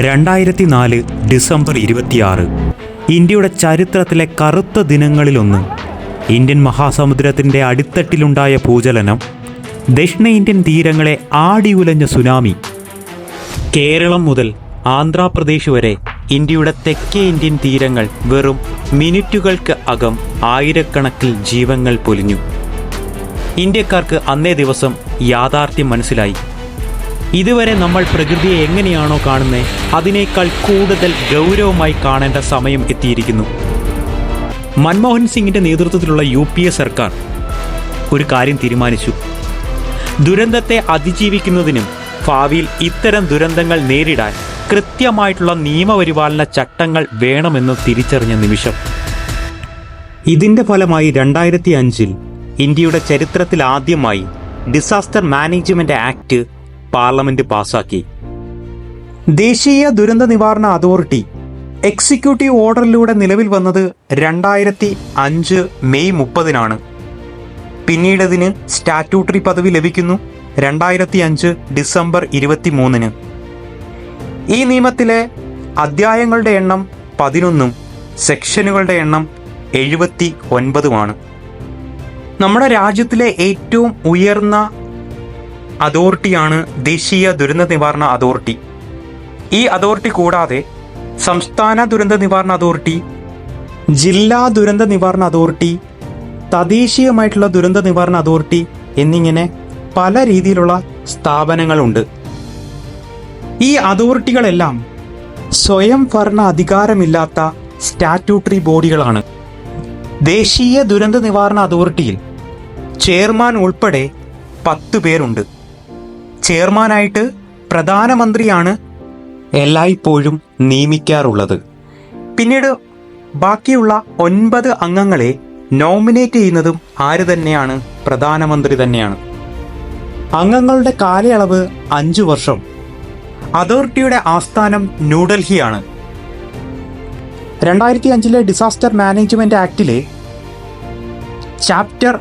രണ്ടായിരത്തി നാല് ഡിസംബർ ഇരുപത്തിയാറ്. ഇന്ത്യയുടെ ചരിത്രത്തിലെ കറുത്ത ദിനങ്ങളിലൊന്ന്. ഇന്ത്യൻ മഹാസമുദ്രത്തിന്റെ അടിത്തട്ടിലുണ്ടായ ഭൂചലനം. ദക്ഷിണേന്ത്യൻ തീരങ്ങളെ ആടിയുലഞ്ഞ സുനാമി. കേരളം മുതൽ ആന്ധ്രാപ്രദേശ് വരെ ഇന്ത്യയുടെ തെക്കേ ഇന്ത്യൻ തീരങ്ങൾ വെറും മിനിറ്റുകൾക്ക് അകം ആയിരക്കണക്കിൽ ജീവങ്ങൾ പൊലിഞ്ഞു. ഇന്ത്യക്കാർക്ക് അന്നേ ദിവസം യാഥാർത്ഥ്യം മനസ്സിലായി. ഇതുവരെ നമ്മൾ പ്രകൃതിയെ എങ്ങനെയാണോ കാണുന്നത് അതിനേക്കാൾ കൂടുതൽ ഗൗരവമായി കാണേണ്ട സമയം എത്തിയിരിക്കുന്നു. മൻമോഹൻ സിംഗിന്റെ നേതൃത്വത്തിലുള്ള യു പി എ സർക്കാർ ഒരു കാര്യം തീരുമാനിച്ചു. ദുരന്തത്തെ അതിജീവിക്കുന്നതിനും ഭാവിയിൽ ഇത്തരം ദുരന്തങ്ങൾ നേരിടാൻ കൃത്യമായിട്ടുള്ള നിയമപരിപാലന ചട്ടങ്ങൾ വേണമെന്ന് തിരിച്ചറിഞ്ഞ നിമിഷം. ഇതിന്റെ ഫലമായി രണ്ടായിരത്തി അഞ്ചിൽ ഇന്ത്യയുടെ ചരിത്രത്തിൽ ആദ്യമായി ഡിസാസ്റ്റർ മാനേജ്മെന്റ് ആക്ട് പാർലമെന്റ് പാസാക്കി. ദേശീയ ദുരന്ത നിവാരണ അതോറിറ്റി എക്സിക്യൂട്ടീവ് ഓർഡറിലൂടെ നിലവിൽ വന്നത് രണ്ടായിരത്തി അഞ്ച് മെയ് മുപ്പതിനാണ്. പിന്നീട് അതിന് സ്റ്റാറ്റ്യൂട്ടറി പദവി ലഭിക്കുന്നു രണ്ടായിരത്തി അഞ്ച് ഡിസംബർ ഇരുപത്തി മൂന്നിന് ഈ നിയമത്തിലെ അധ്യായങ്ങളുടെ എണ്ണം പതിനൊന്നും സെക്ഷനുകളുടെ എണ്ണം എഴുപത്തി ഒൻപതുമാണ് നമ്മുടെ രാജ്യത്തിലെ ഏറ്റവും ഉയർന്ന അതോറിറ്റിയാണ് ദേശീയ ദുരന്ത നിവാരണ അതോറിറ്റി. ഈ അതോറിറ്റി കൂടാതെ സംസ്ഥാന ദുരന്ത നിവാരണ അതോറിറ്റി ജില്ലാ ദുരന്ത നിവാരണ അതോറിറ്റി തദ്ദേശീയമായിട്ടുള്ള ദുരന്ത നിവാരണ അതോറിറ്റി എന്നിങ്ങനെ പല രീതിയിലുള്ള സ്ഥാപനങ്ങളുണ്ട്. ഈ അതോറിറ്റികളെല്ലാം സ്വയം ഭരണ അധികാരമില്ലാത്ത സ്റ്റാറ്റ്യൂട്ടറി ബോഡികളാണ്. ദേശീയ ദുരന്ത നിവാരണ അതോറിറ്റിയിൽ ചെയർമാൻ ഉൾപ്പെടെ പത്ത് പേരുണ്ട്. ചെയർമാനായിട്ട് പ്രധാനമന്ത്രിയാണ് എല്ലായ്പ്പോഴും നിയമിക്കാറുള്ളത്. പിന്നീട് ബാക്കിയുള്ള ഒൻപത് അംഗങ്ങളെ നോമിനേറ്റ് ചെയ്യുന്നതും ആര് തന്നെയാണ്? പ്രധാനമന്ത്രി തന്നെയാണ്. അംഗങ്ങളുടെ കാലയളവ് അഞ്ചു വർഷം. അതോറിറ്റിയുടെ ആസ്ഥാനം ന്യൂഡൽഹിയാണ്. രണ്ടായിരത്തി അഞ്ചിലെ ഡിസാസ്റ്റർ മാനേജ്മെന്റ് ആക്ടിലെ ചാപ്റ്റർ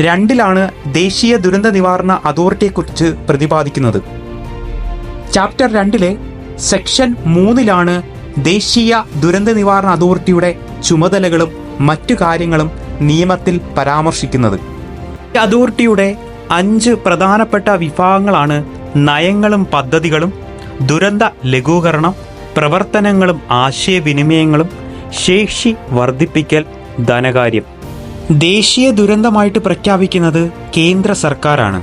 രണ്ടിലാണ് ദേശീയ ദുരന്ത നിവാരണ അതോറിറ്റിയെക്കുറിച്ച് പ്രതിപാദിക്കുന്നത്. ചാപ്റ്റർ രണ്ടിലെ സെക്ഷൻ മൂന്നിലാണ് ദേശീയ ദുരന്ത നിവാരണ അതോറിറ്റിയുടെ ചുമതലകളും മറ്റു കാര്യങ്ങളും നിയമത്തിൽ പരാമർശിക്കുന്നത്. അതോറിറ്റിയുടെ അഞ്ച് പ്രധാനപ്പെട്ട വിഭാഗങ്ങളാണ് നയങ്ങളും പദ്ധതികളും ദുരന്ത ലഘൂകരണം പ്രവർത്തനങ്ങളും ആശയവിനിമയങ്ങളും ശേഷി വർദ്ധിപ്പിക്കൽ ധനകാര്യം. ദേശീയ ദുരന്തമായിട്ട് പ്രഖ്യാപിക്കുന്നത് കേന്ദ്ര സർക്കാരാണ്.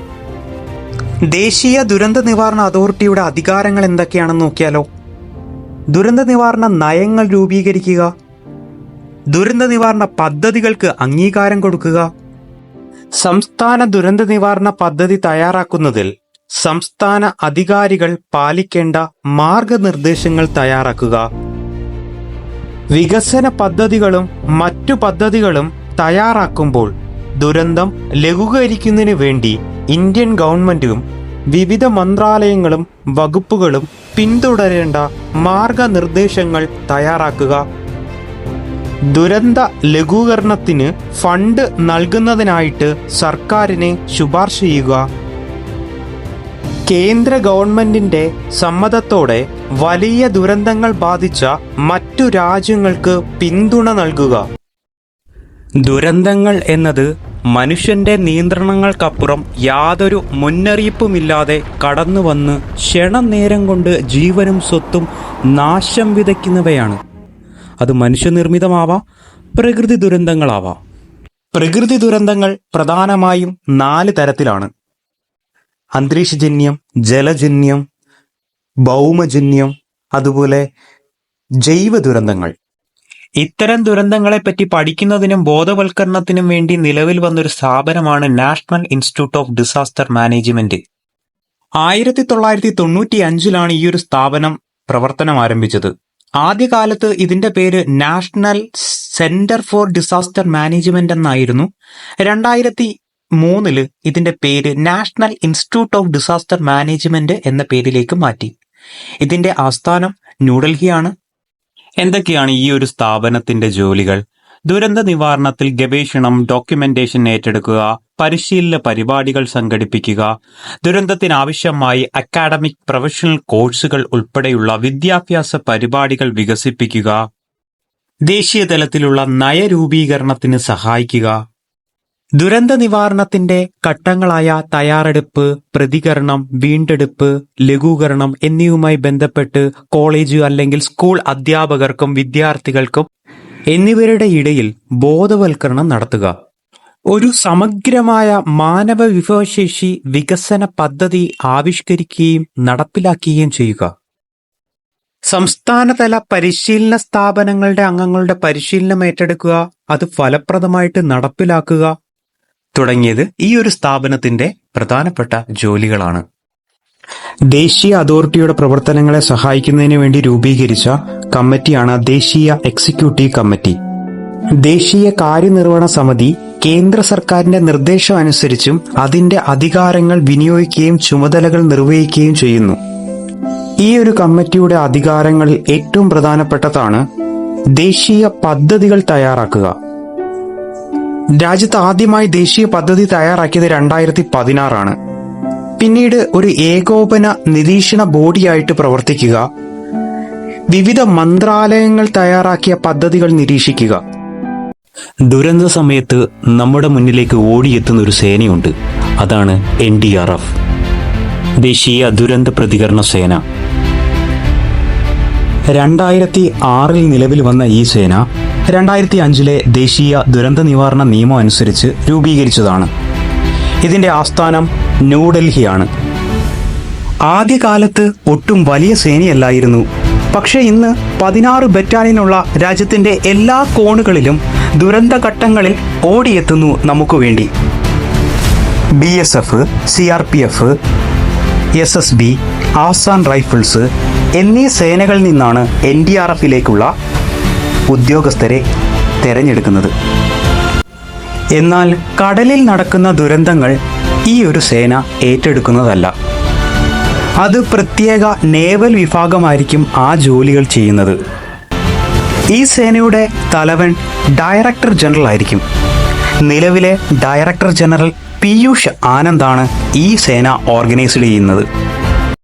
ദേശീയ ദുരന്ത നിവാരണ അതോറിറ്റിയുടെ അധികാരങ്ങൾ എന്തൊക്കെയാണെന്ന് നോക്കിയാലോ? ദുരന്ത നിവാരണ നയങ്ങൾ രൂപീകരിക്കുക ദുരന്ത നിവാരണ പദ്ധതികൾക്ക് അംഗീകാരം കൊടുക്കുക സംസ്ഥാന ദുരന്ത നിവാരണ പദ്ധതി തയ്യാറാക്കുന്നതിൽ സംസ്ഥാന അധികാരികൾ പാലിക്കേണ്ട മാർഗനിർദ്ദേശങ്ങൾ തയ്യാറാക്കുക. വികസന പദ്ധതികളും മറ്റു പദ്ധതികളും തയ്യാറാക്കുമ്പോൾ ദുരന്തം ലഘൂകരിക്കുന്നതിന് വേണ്ടി ഇന്ത്യൻ ഗവൺമെന്റും വിവിധ മന്ത്രാലയങ്ങളും വകുപ്പുകളും പിന്തുടരേണ്ട മാർഗനിർദ്ദേശങ്ങൾ തയ്യാറാക്കുക. ദുരന്ത ലഘൂകരണത്തിന് ഫണ്ട് നൽകുന്നതിനായിട്ട് സർക്കാരിനെ ശുപാർശ ചെയ്യുക. കേന്ദ്ര ഗവൺമെന്റിന്റെ സമ്മതത്തോടെ വലിയ ദുരന്തങ്ങൾ ബാധിച്ച മറ്റു രാജ്യങ്ങൾക്ക് പിന്തുണ നൽകുക. ദുരന്തങ്ങൾ എന്നത് മനുഷ്യന്റെ നിയന്ത്രണങ്ങൾക്കപ്പുറം യാതൊരു മുന്നറിയിപ്പുമില്ലാതെ കടന്നു വന്ന് ക്ഷണനേരം കൊണ്ട് ജീവനും സ്വത്തും നാശം വിതയ്ക്കുന്നവയാണ്. അത് മനുഷ്യനിർമ്മിതമാവാം പ്രകൃതി ദുരന്തങ്ങളാവാം. പ്രകൃതി ദുരന്തങ്ങൾ പ്രധാനമായും നാല് തരത്തിലാണ്. അന്തരീക്ഷജന്യം ജലജന്യം ഭൗമജന്യം അതുപോലെ ജൈവ ദുരന്തങ്ങൾ ഇത്തരം ദുരന്തങ്ങളെപ്പറ്റി പഠിക്കുന്നതിനും ബോധവൽക്കരണത്തിനും വേണ്ടി നിലവിൽ വന്നൊരു സ്ഥാപനമാണ് national institute of disaster management. ആയിരത്തി തൊള്ളായിരത്തി തൊണ്ണൂറ്റി അഞ്ചിലാണ് ഈ ഒരു സ്ഥാപനം പ്രവർത്തനം ആരംഭിച്ചത്. ആദ്യകാലത്ത് ഇതിന്റെ പേര് national centre for disaster management എന്നായിരുന്നു. രണ്ടായിരത്തി മൂന്നിൽ ഇതിന്റെ പേര് national institute of disaster management എന്ന പേരിലേക്ക് മാറ്റി. ഇതിന്റെ ആസ്ഥാനം ന്യൂഡൽഹിയാണ്. എന്തൊക്കെയാണ് ഈ ഒരു സ്ഥാപനത്തിന്റെ ജോലികൾ? ദുരന്ത നിവാരണത്തിൽ ഗവേഷണം ഡോക്യുമെന്റേഷൻ ഏറ്റെടുക്കുക പരിശീലന പരിപാടികൾ സംഘടിപ്പിക്കുക ദുരന്തത്തിനാവശ്യമായി അക്കാഡമിക് പ്രൊഫഷണൽ കോഴ്സുകൾ ഉൾപ്പെടെയുള്ള വിദ്യാഭ്യാസ പരിപാടികൾ വികസിപ്പിക്കുക ദേശീയ തലത്തിലുള്ള നയരൂപീകരണത്തിന് സഹായിക്കുക ദുരന്ത നിവാരണത്തിന്റെ ഘട്ടങ്ങളായ തയ്യാറെടുപ്പ് പ്രതികരണം വീണ്ടെടുപ്പ് ലഘൂകരണം എന്നിവയുമായി ബന്ധപ്പെട്ട് കോളേജ് അല്ലെങ്കിൽ സ്കൂൾ അധ്യാപകർക്കും വിദ്യാർത്ഥികൾക്കും എന്നിവരുടെ ഇടയിൽ ബോധവൽക്കരണം നടത്തുക. ഒരു സമഗ്രമായ മാനവ വിഭവശേഷി വികസന പദ്ധതി ആവിഷ്കരിക്കുകയും നടപ്പിലാക്കുകയും ചെയ്യുക. സംസ്ഥാനതല പരിശീലന സ്ഥാപനങ്ങളുടെ അംഗങ്ങളുടെ പരിശീലനം ഏറ്റെടുക്കുക. അത് ഫലപ്രദമായിട്ട് നടപ്പിലാക്കുക. തുടങ്ങിയത് ഈ ഒരു സ്ഥാപനത്തിന്റെ പ്രധാനപ്പെട്ട ജോലികളാണ്. ദേശീയ അതോറിറ്റിയുടെ പ്രവർത്തനങ്ങളെ സഹായിക്കുന്നതിന് വേണ്ടി രൂപീകരിച്ച കമ്മിറ്റിയാണ് ദേശീയ എക്സിക്യൂട്ടീവ് കമ്മിറ്റി. ദേശീയ കാര്യനിർവഹണ സമിതി കേന്ദ്ര സർക്കാരിന്റെ നിർദ്ദേശം അനുസരിച്ചും അതിന്റെ അധികാരങ്ങൾ വിനിയോഗിക്കുകയും ചുമതലകൾ നിർവഹിക്കുകയും ചെയ്യുന്നു. ഈ ഒരു കമ്മിറ്റിയുടെ അധികാരങ്ങളിൽ ഏറ്റവും പ്രധാനപ്പെട്ടതാണ് ദേശീയ പദ്ധതികൾ തയ്യാറാക്കുക. രാജ്യത്ത് ആദ്യമായി ദേശീയ പദ്ധതി തയ്യാറാക്കിയത് രണ്ടായിരത്തി പതിനാറാണ് പിന്നീട് ഒരു ഏകോപന നിരീക്ഷണ ബോഡിയായിട്ട് പ്രവർത്തിക്കുക. വിവിധ മന്ത്രാലയങ്ങൾ തയ്യാറാക്കിയ പദ്ധതികൾ നിരീക്ഷിക്കുക. ദുരന്ത സമയത്ത് നമ്മുടെ മുന്നിലേക്ക് ഓടിയെത്തുന്ന ഒരു സേനയുണ്ട്. അതാണ് എൻ ഡി ആർ എഫ്. ദേശീയ ദുരന്ത പ്രതികരണ സേന. രണ്ടായിരത്തി ആറിൽ നിലവിൽ വന്ന ഈ സേന രണ്ടായിരത്തി അഞ്ചിലെ ദേശീയ ദുരന്ത നിവാരണ നിയമം അനുസരിച്ച് രൂപീകരിച്ചതാണ്. ഇതിന്റെ ആസ്ഥാനം ന്യൂഡൽഹിയാണ്. ആദ്യകാലത്ത് ഒട്ടും വലിയ സേനയല്ലായിരുന്നു. പക്ഷേ ഇന്ന് പതിനാറ് ബറ്റാലിയനുള്ള രാജ്യത്തിന്റെ എല്ലാ കോണുകളിലും ദുരന്ത ഘട്ടങ്ങളിൽ ഓടിയെത്തുന്നു നമുക്ക് വേണ്ടി. B S F C R P F S S B Assam rifles എന്നീ സേനകളിൽ നിന്നാണ് എൻ ഡി ആർ എഫിലേക്കുള്ള ഉദ്യോഗസ്ഥരെ തെരഞ്ഞെടുക്കുന്നത്. എന്നാൽ കടലിൽ നടക്കുന്ന ദുരന്തങ്ങൾ ഈ ഒരു സേന ഏറ്റെടുക്കുന്നതല്ല. അത് പ്രത്യേക നേവൽ വിഭാഗമായിരിക്കും ആ ജോലികൾ ചെയ്യുന്നത്. ഈ സേനയുടെ തലവൻ ഡയറക്ടർ ജനറൽ ആയിരിക്കും. നിലവിലെ ഡയറക്ടർ ജനറൽ പീയൂഷ് ആനന്ദാണ് ഈ സേന ഓർഗനൈസ് ചെയ്യുന്നത്.